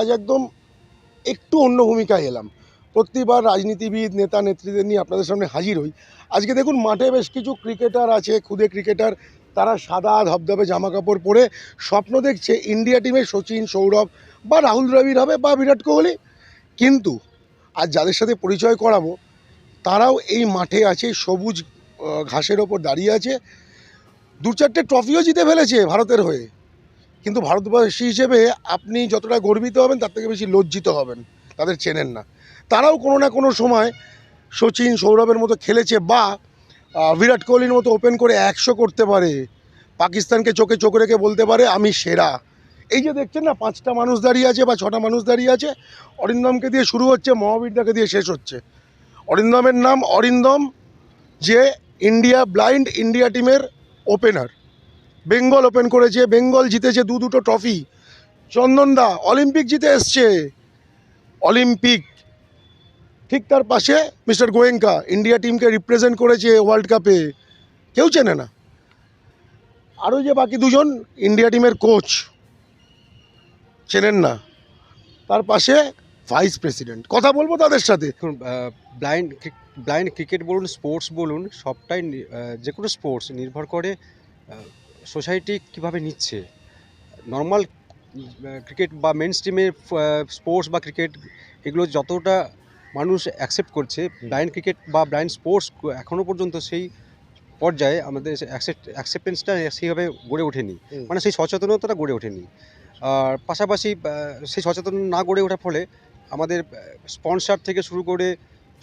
আজ একদম একটু অন্য ভূমিকায় এলাম। প্রতিবার রাজনীতিবিদ, নেতা, নেত্রীদের নিয়ে আপনাদের সামনে হাজির হই। আজকে দেখুন, মাঠে বেশ কিছু ক্রিকেটার আছে খুদে ক্রিকেটার। তারা সাদা, ধবধবে জামা কাপড় পরে স্বপ্ন দেখছে ইন্ডিয়া টিমে সচিন, সৌরভ বা রাহুল দ্রাবিড় হবে বা বিরাট কোহলি। কিন্তু আজ যাদের সাথে পরিচয় করাবো, তারাও এই মাঠে আছে, সবুজ ঘাসের ওপর দাঁড়িয়ে আছে। দু চারটে ট্রফিও জিতে ফেলেছে ভারতের হয়ে। কিন্তু ভারতবাসী হিসেবে আপনি যতটা গর্বিত হবেন, তার থেকে বেশি লজ্জিত হবেন। তাদের চেনেন না। তারাও কোনো না কোনো সময় সচিন সৌরভের মতো খেলেছে বা বিরাট কোহলির মতো ওপেন করে একশো করতে পারে, পাকিস্তানকে চোখে চোখ রেখে বলতে পারে, আমি সেরা। এই যে দেখছেন না, পাঁচটা মানুষ দাঁড়িয়ে আছে বা ছটা মানুষ দাঁড়িয়ে আছে, অরিন্দমকে দিয়ে শুরু হচ্ছে, মহাবীরদাকে দিয়ে শেষ হচ্ছে। অরিন্দমের নাম অরিন্দম, যে ইন্ডিয়া ব্লাইন্ড ইন্ডিয়া টিমের ওপেনার বেঙ্গল ওপেন করেছে, বেঙ্গল জিতেছে দু দুটো ট্রফি। চন্দনদা অলিম্পিক জিতে এসছে। অলিম্পিক, ঠিক তার পাশে মিস্টার গোয়েঙ্কা, ইন্ডিয়া টিমকে রিপ্রেজেন্ট করেছে ওয়ার্ল্ড কাপে কেউ চেনে না। আরও যে বাকি দুজন, ইন্ডিয়া টিমের কোচ চেনেন না। তার পাশে ভাইস প্রেসিডেন্ট কথা বলব তাদের সাথে। ব্লাইন্ড ব্লাইন্ড ক্রিকেট বলুন স্পোর্টস বলুন, সবটাই যে কোনো স্পোর্টস নির্ভর করে সোসাইটি কীভাবে নিচ্ছে? নর্মাল ক্রিকেট বা মেন স্ট্রিমের স্পোর্টস বা ক্রিকেট এগুলো যতটা মানুষ অ্যাকসেপ্ট করছে ব্লাইন্ড ক্রিকেট বা ব্লাইন্ড স্পোর্টস এখনও পর্যন্ত সেই পর্যায়ে আমাদের অ্যাকসেপ্টেন্সটা সেইভাবে গড়ে ওঠেনি। মানে সেই সচেতনতাটা গড়ে ওঠেনি। আর পাশাপাশি সেই সচেতন না গড়ে ওঠার ফলে আমাদের স্পন্সার থেকে শুরু করে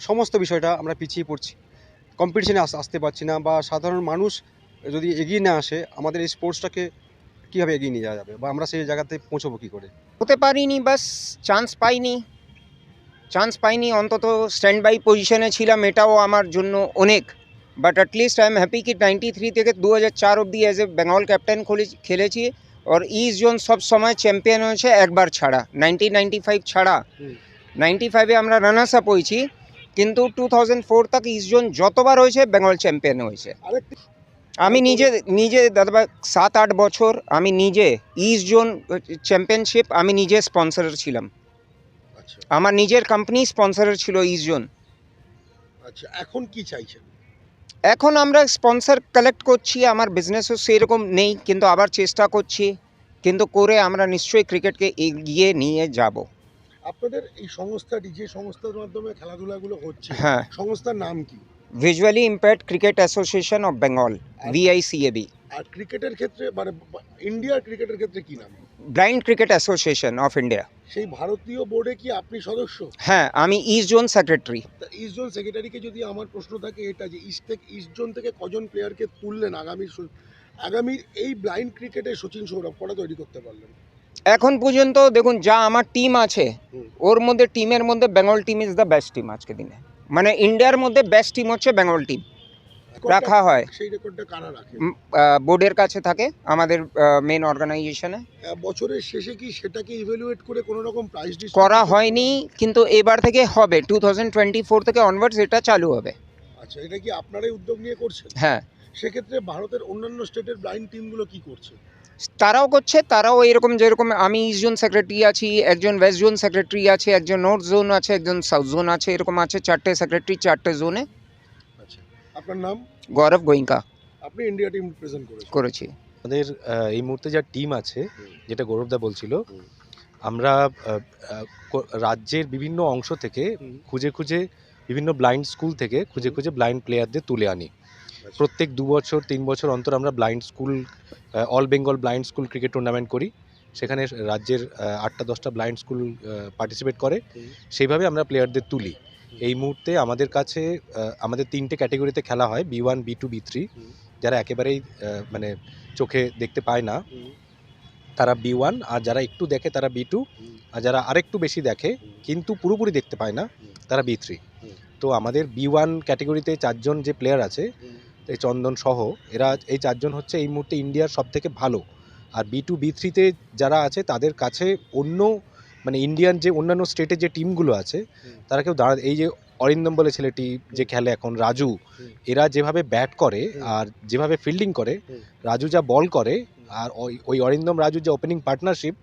সমস্ত বিষয়টা আমরা পিছিয়ে পড়ছি। কম্পিটিশনে আসতে পারছি না বা সাধারণ মানুষ যদি এগিয়ে না আসে আমাদের এই স্পোর্টসটাকে কীভাবে এগিয়ে নিয়ে যাওয়া যাবে? বা আমরা সেই জায়গাতে পৌঁছবো কী করে? হতে পারিনি বাস চান্স পাইনি। চান্স পাইনি অন্তত স্ট্যান্ড বাই পজিশনে ছিলাম এটাও আমার জন্য অনেক। But at least I am happy কি নাইনটি থ্রি থেকে দু হাজার চার অব্দি অ্যাজ এ বেঙ্গল ক্যাপ্টেন খেলেছি। আর ইস্ট জোন সব সময় চ্যাম্পিয়ন হয়েছে একবার ছাড়া। নাইনটিন নাইনটি ফাইভ ছাড়া নাইনটি ফাইভে আমরা রানার্স আপ হয়েছি। কিন্তু টু থাউজেন্ড ফোর তক ইস্ট জোন যতবার হয়েছে বেঙ্গল চ্যাম্পিয়ন হয়েছে। আমি নিজে নিজে দাদা সাত আট বছর আমি নিজে ইস্ট জোন চ্যাম্পিয়নশিপ আমি নিজে স্পন্সর ছিলাম। আচ্ছা। আমার নিজের কোম্পানি স্পন্সর ছিল ইস্ট জোন আচ্ছা এখন কি চাইছেন? এখন আমরা স্পন্সর কালেক্ট করছি আমার বিজনেসও সেরকম নেই কিন্তু আবার চেষ্টা করছি কিন্তু করে আমরা নিশ্চয়ই ক্রিকেটকে এগিয়ে নিয়ে যাব। আপনাদের এই সংস্থাটি যে সংস্থার মাধ্যমে খেলাধুলাগুলো হচ্ছে হ্যাঁ। সংস্থার নাম কি? Visually impact cricket association of Bengal VICAB আর ক্রিকেটের ক্ষেত্রে মানে ইন্ডিয়ার ক্রিকেটের ক্ষেত্রে কি নাম? Blind cricket association of India সেই ভারতীয় বোর্ডে কি আপনি সদস্য? হ্যাঁ আমি east zone secretary east zone সেক্রেটারিকে যদি আমার প্রশ্ন থাকে এটা যে ইস্ট থেকে ইস্ট জোন থেকে কজন প্লেয়ারকে তুললেন আগামীর সু- আগামীর এই ব্লাইন্ড ক্রিকেটে সচিন সৌরভ কটা তৈরি করতে পারলেন? এখন পর্যন্ত দেখুন যা আমার টিম আছে ওর মধ্যে টিমের মধ্যে Bengal team is the best team আজকে দিনে। মানে ইন্ডিয়ার মধ্যে বেস্ট টিম হচ্ছে বেঙ্গল টিম রাখা হয়। সেই রেকর্ডটা কারা রাখে? বোর্ডের কাছে থাকে আমাদের মেন অর্গানাইজেশনে বছরের শেষে কি সেটাকে ইভ্যালুয়েট করে কোনো রকম প্রাইস করা হয়নি কিন্তু এবার থেকে হবে। টু থাউজেন্ড টোয়েন্টি ফোর থেকে অনওয়ার্ডস এটা চালু হবে। আচ্ছা এটা কি আপনারাই উদ্যোগ নিয়ে করছেন? হ্যাঁ। সেক্ষেত্রে ভারতের অন্যান্য স্টেটের ব্লাইন্ড টিমগুলো কি করছে? তারাও করছে তারাও এরকম যেরকম আমি ইস্ট জোন সেক্রেটারি আছি একজন ওয়েস্ট জোন সেক্রেটারি আছে একজন নর্থ জোন আছে একজন সাউথ জোন আছে এরকম আছে চারটে সেক্রেটারি চারটে জোনে আচ্ছা আপনার নাম? গৌরব গোয়েঙ্কা। আপনি ইন্ডিয়া টিম প্রেজেন্ট করেছি। আমাদের এই মুহূর্তে যা টিম আছে। যেটা গৌরবদা বলছিল আমরা রাজ্যের বিভিন্ন অংশ থেকে খুঁজে খুঁজে বিভিন্ন ব্লাইন্ড স্কুল থেকে খুঁজে খুঁজে ব্লাইন্ড প্লেয়ারদের তুলে আনি। প্রত্যেক দু বছর, তিন বছর অন্তর আমরা blind school all Bengal blind school cricket tournament করি। সেখানে রাজ্যের আটটা, দশটা ব্লাইন্ড স্কুল পার্টিসিপেট করে। সেইভাবে আমরা প্লেয়ারদের তুলি। এই মুহূর্তে আমাদের কাছে আমাদের তিনটে ক্যাটাগরিতে খেলা হয় B one B two B three যারা একেবারেই মানে চোখে দেখতে পায় না, তারা বি ওয়ান আর যারা একটু দেখে তারা বি টু আর যারা আরেকটু বেশি দেখে, কিন্তু পুরোপুরি দেখতে পায় না, তারা বি থ্রি তো আমাদের বি ওয়ান ক্যাটাগরিতে চারজন যে প্লেয়ার আছে এই চন্দন সহ এরা এই চারজন হচ্ছে এই মুহূর্তে ইন্ডিয়ার সব থেকে ভালো। আর বি টু বি থ্রিতে যারা আছে তাদের কাছে অন্য মানে ইন্ডিয়ান যে অন্যান্য স্টেটের যে টিমগুলো আছে তারা কেউ দাঁড়া এই যে অরিন্দম বলে ছেলেটি যে খেলে এখন রাজু এরা যেভাবে ব্যাট করে আর যেভাবে ফিল্ডিং করে রাজু যা বল করে আর ওই ওই অরিন্দম রাজুর যে ওপেনিং পার্টনারশিপ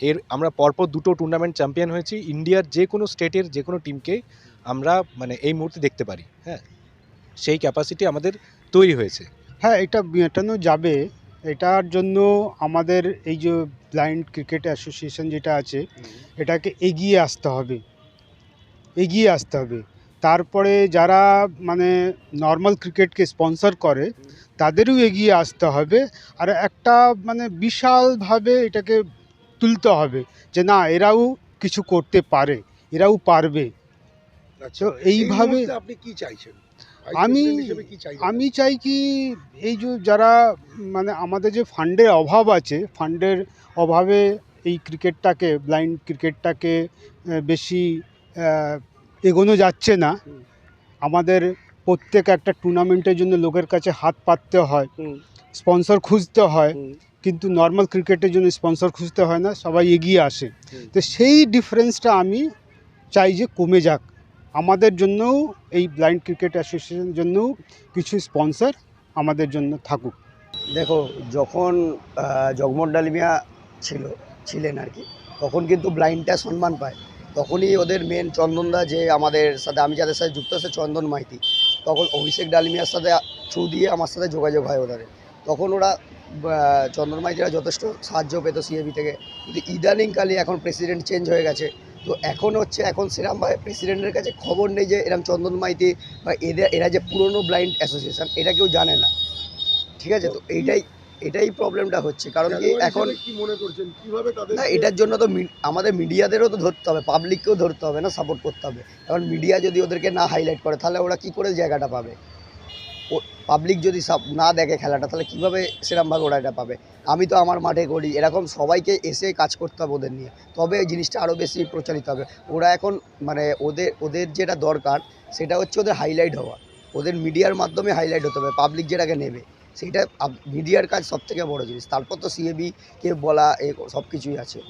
এর আমরা পরপর দুটো টুর্নামেন্ট চ্যাম্পিয়ন হয়েছি। ইন্ডিয়ার যে কোনো স্টেটের যে কোনো টিমকে আমরা মানে এই মুহূর্তে দেখতে পারি হ্যাঁ। সেই ক্যাপাসিটি আমাদের তৈরি হয়েছে? হ্যাঁ এটা মেটানো যাবে। এটার জন্য আমাদের এই যে ব্লাইন্ড ক্রিকেট অ্যাসোসিয়েশন যেটা আছে এটাকে এগিয়ে আসতে হবে। এগিয়ে আসতে হবে। তারপরে যারা মানে নর্মাল ক্রিকেটকে স্পন্সর করে তাদেরও এগিয়ে আসতে হবে। আর একটা মানে বিশালভাবে এটাকে তুলতে হবে যে না এরাও কিছু করতে পারে এরাও পারবে। আচ্ছা এইভাবে আপনি কি চাইছেন? আমি? আমি চাই কি এই যে যারা মানে আমাদের যে ফান্ডের অভাব আছে ফান্ডের অভাবে এই ক্রিকেটটাকে ব্লাইন্ড ক্রিকেটটাকে বেশি এগোনো যাচ্ছে না। আমাদের প্রত্যেক একটা টুর্নামেন্টের জন্য লোকের কাছে হাত পাততে হয় স্পন্সর খুঁজতে হয় কিন্তু নর্মাল ক্রিকেটের জন্য স্পন্সর খুঁজতে হয় না সবাই এগিয়ে আসে। তো সেই ডিফারেন্সটা আমি চাই যে কমে যাক। আমাদের জন্যও এই ব্লাইন্ড ক্রিকেট অ্যাসোসিয়েশনের জন্যও কিছু স্পন্সর আমাদের জন্য থাকুক। দেখো, যখন জগমোহন ডালিমিয়া ছিল, ছিলেন আর কি, তখন কিন্তু ব্লাইন্ডটা সম্মান পায়। তখনই ওদের মেন চন্দনদা যে আমাদের সাথে, আমি যাদের সাথে যুক্ত আছে চন্দন মাইতি। তখন অভিষেক ডালিমিয়ার সাথে থ্রু দিয়ে আমার সাথে যোগাযোগ হয় ওদের। তখন ওরা চন্দন মাইতিরা যথেষ্ট সাহায্য পেত সিএবি থেকে। কিন্তু ইদানিংকালে এখন প্রেসিডেন্ট চেঞ্জ হয়ে গেছে। তো এখন হচ্ছে এখন সেরকমভাবে প্রেসিডেন্টের কাছে খবর নেই যে এরকম চন্দন মাইতি বা এদের এরা যে পুরনো ব্লাইন্ড অ্যাসোসিয়েশন এটা কেউ জানে না। ঠিক আছে? তো এইটাই এটাই প্রবলেমটা হচ্ছে। কারণ কি এখন কি মনে করছেন? কীভাবে তাদের না এটার জন্য তো আমাদের মিডিয়াদেরও তো ধরতে হবে পাবলিককেও ধরতে হবে না সাপোর্ট করতে হবে। এখন মিডিয়া যদি ওদেরকে না হাইলাইট করে তাহলে ওরা কি করে জায়গাটা পাবে? পাবলিক যদি সব না দেখে খেলাটা, তাহলে কীভাবে সেরকমভাবে ওরা এটা পাবে? আমি তো আমার মাঠে করি, এরকম সবাইকে এসে কাজ করতে হবে ওদের নিয়ে। তবে এই জিনিসটা আরও বেশি প্রচারিত হবে। ওরা এখন মানে ওদের ওদের যেটা দরকার, সেটা হচ্ছে ওদের হাইলাইট হওয়া। ওদের মিডিয়ার মাধ্যমে হাইলাইট হতে হবে পাবলিক যেটাকে নেবে। সেইটা মিডিয়ার কাজ সব থেকে বড় জিনিস। তারপর তো সিএবি কে বলা, এ সব কিছুই আছে।